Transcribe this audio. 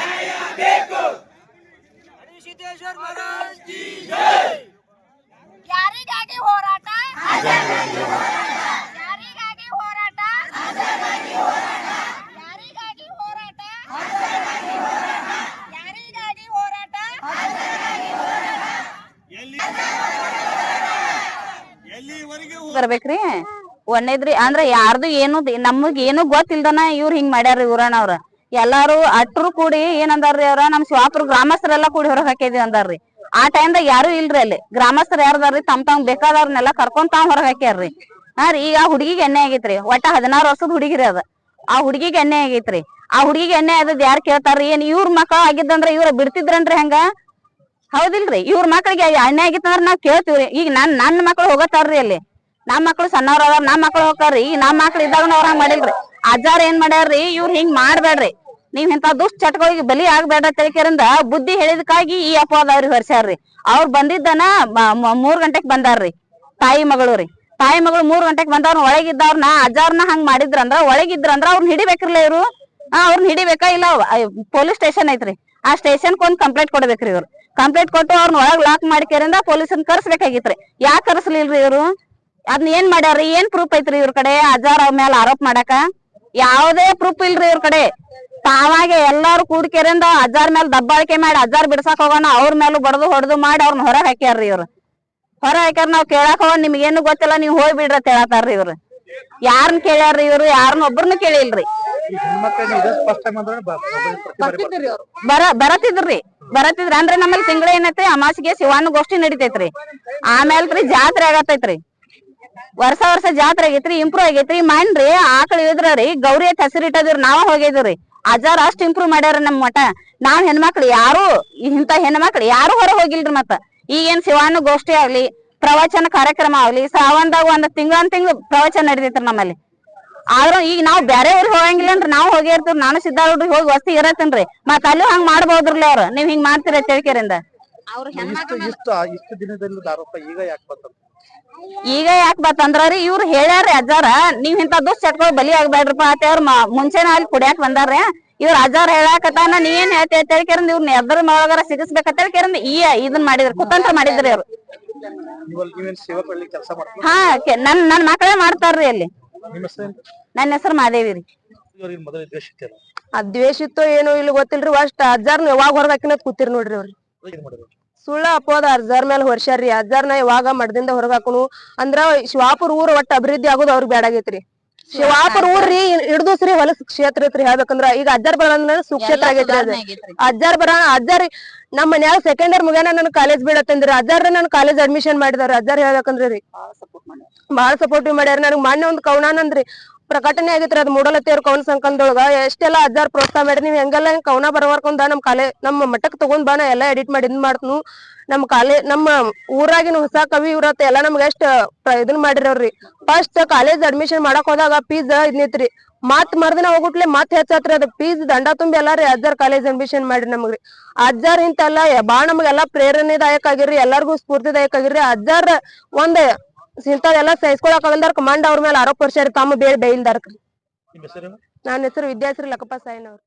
ನ್ಯಾಯ ಬೇಕು ಸಿದ್ದೇಶ್ವರ ಮಹಾರಾಜ್ ಕಿ ಯಾರಿಗಾಗಿ ಹೋರಾಟ? ಯಾರಿಗಾಗಿ ಹೋರಾಟ? ಯಾರಿಗಾಗಿ ಹೋರಾಟ? ಯಾರಿಗಾಗಿ ಹೋರಾಟ? ಬರ್ಬೇಕ್ರಿ. ಒಂದೇದ್ರಿ ಅಂದ್ರ ಯಾರ್ದು ಏನು ದಿ- ನಮಗ್ ಏನು ಗೊತ್ತಿಲ್ದನ ಇವ್ರ ಹಿಂಗ್ ಮಾಡ್ಯಾರ ಇವ್ರಣ್ಣ ಅವ್ರ ಎಲ್ಲಾರು ಅಟ್ರು ಕೂಡಿ ಏನಂದಾರ್ರಿ ಅವ್ರ? ನಮ್ ಶಿವಾಪುರ ಗ್ರಾಮಸ್ಥರೆಲ್ಲಾ ಕೂಡಿ ಹೊರಗ್ ಹಾಕಿದ್ವಿ ಅಂದಾರ್ರಿ. ಆ ಟೈಮ್ದಾಗ ಯಾರು ಇಲ್ರಿ ಅಲ್ಲಿ. ಗ್ರಾಮಸ್ಥರು ಯಾರದಾರ್ರಿ? ತಮ್ ತಮ್ ಬೇಕಾದವ್ರನ್ನೆಲ್ಲ ಕರ್ಕೊಂಡ್ ತಾವ್ ಹೊರಗ್ ಹಾಕ್ಯಾರ್ರಿ. ಹಾ ರೀ, ಈಗ ಆ ಹುಡುಗಿಗೆ ಎಣ್ಣೆ ಆಗೈತ್ರಿ. ಒಟ್ಟ ಹದಿನಾರು ವರ್ಷದ ಹುಡುಗಿರಿ ಅದ. ಆ ಹುಡುಗಿಗೆ ಎಣ್ಣೆ ಆಗೈತ್ರಿ. ಆ ಹುಡುಗಿಗೆ ಎಣ್ಣೆ ಆದದ್ ಯಾರು ಕೇಳ್ತಾರ್ರಿ? ಏನ್ ಇವ್ರ ಮಕ್ಳ ಆಗಿದ್ದಂದ್ರ ಇವ್ರ ಬಿಡ್ತಿದ್ರನ್ರಿ ಹೆಂಗ? ಹೌದಿಲ್ರಿ, ಇವ್ರ ಮಕ್ಳಿಗೆ ಎಣ್ಣೆ ಆಗಿತ್ತಂದ್ರ ನಾವ್ ಕೇಳ್ತೀವ್ರಿ. ಈಗ ನನ್ ನನ್ ಮಕ್ಳು ಹೋಗತ್ತಾರ್ರಿ ಅಲ್ಲಿ. ನಮ್ ಮಕ್ಳು ಸಣ್ಣವ್ರ ಅದಾರ, ನಮ್ ಮಕ್ಳು ಹೋಗ್ತಾರ್ರಿ. ಈಗ ನಮ್ ಮಕ್ಳು ಇದ್ದಾಗ ಅವ್ರ ಹಂಗ ಮಾಡಿಲ್ರಿ. ಅಜ್ಜಾರ್ ಏನ್ ಮಾಡ್ಯಾರ್ರಿ? ಇವ್ರ ಹಿಂಗ್ ಮಾಡ್ಬೇಡ್ರಿ ನೀವ್ ಇಂತ ದುಷ್ಟ ಚಟಗಳಿಗೆ ಬಲಿ ಆಗ್ಬೇಡ ತಿಳ್ಕರಿಂದ ಬುದ್ಧಿ ಹೇಳಿದಕ್ಕಾಗಿ ಈ ಅಪವಾದ ಅವ್ರಿಗೆ ಹೊರ್ಸ್ಯಾರ್ರಿ. ಅವ್ರ ಬಂದಿದ್ದನ ಮೂರ್ ಗಂಟೆಗ್ ಬಂದಾರ್ರಿ. ತಾಯಿ ಮಗಳು ತಾಯಿ ಮಗಳು ಮೂರ್ ಗಂಟೆಗ್ ಬಂದವ್ರ ಒಳಗಿದ್ದವ್ರನ್ನ ಅಜ್ಜಾರ್ನ ಹಂಗ್ ಮಾಡಿದ್ರಂದ್ರ, ಒಳಗಿದ್ರಂದ್ರ ಅವ್ರನ್ನ ಹಿಡಿಬೇಕ್ರಲ್ಲ ಇವ್ರು? ಹಾ ಅವ್ರನ್ನ ಹಿಡಿಬೇಕಾ ಇಲ್ಲ ಪೊಲೀಸ್ ಸ್ಟೇಷನ್ ಐತ್ರಿ. ಆ ಸ್ಟೇಷನ್ ಒಂದ್ ಕಂಪ್ಲೇಂಟ್ ಕೊಡ್ಬೇಕ್ರಿ ಇವ್ರು. ಕಂಪ್ಲೇಂಟ್ ಕೊಟ್ಟು ಅವ್ರನ್ನ ಒಳಗ್ ಲಾಕ್ ಮಾಡ್ಕೇರಿಂದ ಪೊಲೀಸನ್ ಕರ್ಸ್ಬೇಕಾಗಿತ್ರಿ. ಯಾಕೆ ಕರ್ಸ್ಲಿಲ್ರಿ ಇವ್ರು? ಅದ್ನ ಏನ್ ಮಾಡ್ಯಾರ್ರಿ? ಏನ್ ಪ್ರೂಫ್ ಐತ್ರಿ ಇವ್ರ ಕಡೆ? ಅಜಾರ್ ಅವ್ರ ಮೇಲೆ ಆರೋಪ ಮಾಡಾಕ? ಯಾವ್ದೇ ಪ್ರೂಫ್ ಇಲ್ರಿ ಇವ್ರ ಕಡೆ. ತಾವಾಗೆ ಎಲ್ಲಾರು ಕೂಡ್ಕೆರಿಂದ ಹಜಾರ್ ಮೇಲೆ ದಬ್ಬಾಳಿಕೆ ಮಾಡಿ ಹಜಾರ್ ಬಿಡ್ಸಾಕ್ ಹೋಗೋಣ ಅವ್ರ ಮೇಲೂ ಬಡದು ಹೊಡೆದು ಮಾಡಿ ಅವ್ರನ್ನ ಹೊರ ಹಾಕ್ಯಾರ್ರಿ ಇವ್ರು. ಹೊರ ಹಾಕ್ಯಾರ ನಾವ್ ಕೇಳಾಕ ಹೋಗ್ ನಿಮ್ಗೇನು ಗೊತ್ತಿಲ್ಲ ನೀವ್ ಹೋಗಿ ಬಿಡ್ರಿ ಅಂತ ಹೇಳತಾರ್ರಿ ಇವ್ರು. ಯಾರನ್ನ ಕೇಳ್ಯಾರ್ರಿ ಇವ್ರು ಯಾರನ್ನ ಒಬ್ರನ್ನ ಕೇಳಿಲ್ರಿ. ಬಾರಿ ಬರತಿದ್ರಿ ಬರತಿದ್ರಿ ಅಂದ್ರೆ ನಮ್ಮಲ್ಲಿ ತಿಂಗಳ ಏನೈತಿ ಅಮಾಸಿಗೆ ಶಿವಾನು ಗೋಷ್ಠಿ ನಡಿತೈತ್ರಿ. ಆಮೇಲ್ರಿ ಜಾತ್ರೆ ಆಗತೈತ್ರಿ. ವರ್ಷ ವರ್ಷ ಜಾತ್ರೆ ಆಗೈತ್ರಿ ಇಂಪ್ರೂವ್ ಆಗೈತ್ರಿ. ಮಾಡ್ರಿ ಆಕಳ ಇದ್ರಿ ಗೌರಿ ಅಂತ ಹೆಸರು ಇಟ್ಟದಿವ್ರಿ ನಾವ ಹೋಗಿದ್ರಿ ಅಜಾರ್ ಅಷ್ಟ್ ಇಂಪ್ರೂವ್ ಮಾಡ್ಯಾರ ನಮ್ ಮಠ. ನಾವ್ ಹೆಣ್ಮಕ್ಳು ಯಾರು, ಇಂತ ಹೆಣ್ಮಕ್ಳು ಯಾರು ಹೊರ ಹೋಗಿಲ್ರಿ ಮತ್ತ. ಈಗೇನ್ ಶಿವಾನು ಗೋಷ್ಠಿ ಆಗ್ಲಿ, ಪ್ರವಚನ ಕಾರ್ಯಕ್ರಮ ಆಗ್ಲಿ ಶ್ರಾವಣದಾಗ ಒಂದ್ ತಿಂಗಳ ತಿಂಗ್ಳು ಪ್ರವಚನ ನಡಿತೈತ್ರಿ ನಮ್ಮಲ್ಲಿ. ಆದ್ರ ಈಗ ನಾವ್ ಬ್ಯಾರೆ ಊರಿಗೆ ಹೋಗಂಗಿಲ್ಲನ್ರಿ ನಾವ್ ಹೋಗಿ ಇರ್ತೀವಿ. ನಾನು ಸಿದ್ದಾರೂಢ್ರಿಗೆ ಹೋಗಿ ವಸ್ತಿ ಇರತ್ತೇನ್ರಿ. ಮತ್ತ ಅಲ್ಲೂ ಹಂಗ್ ಮಾಡ್ಬೋದ್ರಲ್ಲ ಅವ್ರ. ನೀವ್ ಹಿಂಗ್ ಮಾಡ್ತೀರ ತಿಳ್ಕರಿಂದ ಇಷ್ಟು ದಿನದಲ್ಲಿ ಈಗ ಯಾಕೆ ಈಗ ಯಾಕೆ ಬತ್ತಂದ್ರಿ ಇವ್ರು ಹೇಳ್ಯಾರ್ರಿ ಅಜ್ಜಾರ ನೀವ್ ಇಂತ ದುಷ್ಟ ಚಟ್ಕೊಳ್ ಬಲಿ ಆಗ್ಬೇಡ್ರಪ್ಪ ಅಂತ ಅವ್ರ ಮುಂಚೆನ ಅಲ್ಲಿ ಕುಡಿಯಾಕ್ ಬಂದಾರ್ರಿ. ಇವ್ರ ಅಜ್ಜಾರ ಏನ್ ಹೇಳ್ತಿ ತಿಳ್ಕರಿಂದ ಇವ್ರನ್ನ ಎದ್ರ ಒಳಗಾರ ಸಿಗಿಸ್ಬೇಕ ಕೇರಂದ್ ಈ ಇದನ್ ಮಾಡಿದ್ರು ಕುತಂತ್ರ ಮಾಡಿದ್ರಿ ಅವ್ರು ಹಾ ಕೆ- ನನ್ ನನ್ ಮಕ್ಕಳೇ ಮಾಡ್ತಾರ್ರಿ ಅಲ್ಲಿ. ನಿಮ್ಮ ಹೆಸರು ನನ್ನ ಹೆಸರು ಮಾದೇವಿ ರೀ. ಅದ್ ದ್ವೇಷ ಇತ್ತೋ ಏನೋ ಇಲ್ಲ ಗೊತ್ತಿಲ್ರಿ ಅಷ್ಟ್. ಅಜ್ಜಾರ್ನ ಯಾವಾಗ ಹೊರಗ್ ಹಾಕಿನದ್ ಕೂತಿರ್ ನೋಡ್ರಿ ಅವ್ರಿ. ಸುಳ್ಳ ಅಪೋದ ಅಜ್ಜಾರ್ ಮೇಲೆ ಹೊರ್ಸ್ಯಾರ್ರಿ. ಅಜ್ಜಾರ್ನ ಯಾವಾಗ ಮಠದಿಂದ ಹೊರಗ್ ಹಾಕುನು ಅಂದ್ರ ಶಿವಾಪುರ ಊರ್ ಒಟ್ಟ ಅಭಿವೃದ್ಧಿ ಆಗೋದು ಅವ್ರಿಗೆ ಬ್ಯಾಡಾಗೈತ್ರಿ ಶಿವಾಪುರ ಊರ್ರಿ ಹಿಡ್ದು ಶ್ರೀ ಹೊಲಸ್ ಕ್ಷೇತ್ರ ಐತ್ರಿ ಹೇಳ್ಬೇಕಂದ್ರ ಈಗ ಅಜ್ಜಾರ್ ಬರ ಸುಕ್ಷೇತ್ರ ಆಗೈತ್ರಿ ಅದು. ಅಜ್ಜಾರ್ ಬರ ಅಜ್ಜಾರ್ ನಮ್ಮ ಮನ್ಯಾಗ ಸೆಕೆಂಡ್ ಇಯರ್ ಮುಗ್ಯಾನ ನನ್ ಕಾಲೇಜ್ ಬಿಡತ್ತಂದ್ರಿ ಅಜ್ಜಾರ್ ನನ್ ಕಾಲೇಜ್ ಅಡ್ಮಿಷನ್ ಮಾಡಿದಾರ ಅಜ್ಜಾರ್ ಹೇಳ್ಬೇಕಂದ್ರಿ. ರೀ ಬಾಳ ಸಪೋರ್ಟಿವ್ ಮಾಡ್ಯಾರ. ನನಗ್ ಮೊನ್ನೆ ಒಂದ್ ಕವನಂದ್ರಿ ಪ್ರಕಟಣೆ ಆಗೈತ್ರಿ, ಅದ್ ಮೂಡಲತ್ತೇವ್ರ ಕವನ ಸಂಕಲನದೊಳಗ ಎಷ್ಟೆಲ್ಲಾ ಅಜ್ಜಾರ್ ಪ್ರೋತ್ಸಾಹ ಮಾಡಿ ನೀವ್ ಹೆಂಗೆಲ್ಲ ಹಿಂಗ್ ಕವನ ಬರವರ್ಕೊಂಡ ನಮ್ ಕಾಲೇ ನಮ್ಮ ಮಠಕ್ ತಗೊಂಡ್ ಬಾ ನಾ ಎಲ್ಲಾ ಎಡಿಟ್ ಮಾಡಿ ಇದ್ ನಮ್ ಕಾಲೇ, ನಮ್ಮ ಊರಾಗಿನ ಹೊಸ ಕವಿ ಇವ್ರತ್ತ ಎಲ್ಲಾ ನಮ್ಗ ಎಷ್ಟ್ ಇದನ್ ಮಾಡಿರೋರಿ ಫಸ್ಟ್ ಕಾಲೇಜ್ ಅಡ್ಮಿಷನ್ ಮಾಡಕ್ ಹೋದಾಗ ಫೀಸ್ ಇದ್ನಿತ್ರಿ ಮತ್ ಮರ್ದಿನ ಹೋಗುಟ್ಲೆ ಮತ್ ಹೆಚ್ಚಾತ್ರಿ ಅದ. ಫೀಸ್ ದಂಡ ತುಂಬಿ ಎಲ್ಲಾರಿ ಅಜ್ಜಾರ್ ಕಾಲೇಜ್ ಅಡ್ಮಿಷನ್ ಮಾಡ್ರಿ ನಮಗ್ರಿ. ಅಜ್ಜಾರ್ ಇಂತೆಲ್ಲ ಬಾಳ ನಮ್ಗೆಲ್ಲಾ ಪ್ರೇರಣೆದಾಯಕ ಆಗಿರ್ರಿ, ಎಲ್ಲಾರ್ಗು ಸ್ಫೂರ್ತಿದಾಯಕ ಆಗಿರ್ರಿ. ಅಜ್ಜಾರ್ ಒಂದ್ ಇಂಥದೆಲ್ಲ ಸಹಿಸ್ಕೊಳಕ್ ಬಂದಾರ ಕಮಾಂಡ್ ಅವ್ರ ಮೇಲೆ ಆರೋಪ ಹೊರ್ಸ್ಯಾರಿ ತಮ್ಮ ಬೇರೆ ಬೇಯಿಲ್ದಾರ್ಕ್ರಿ. ನನ್ನ ಹೆಸರು ವಿದ್ಯಾಶ್ರೀ ಲಕ್ಕಪ್ಪ ಸಾಯಿನ್ ಅವ್ರು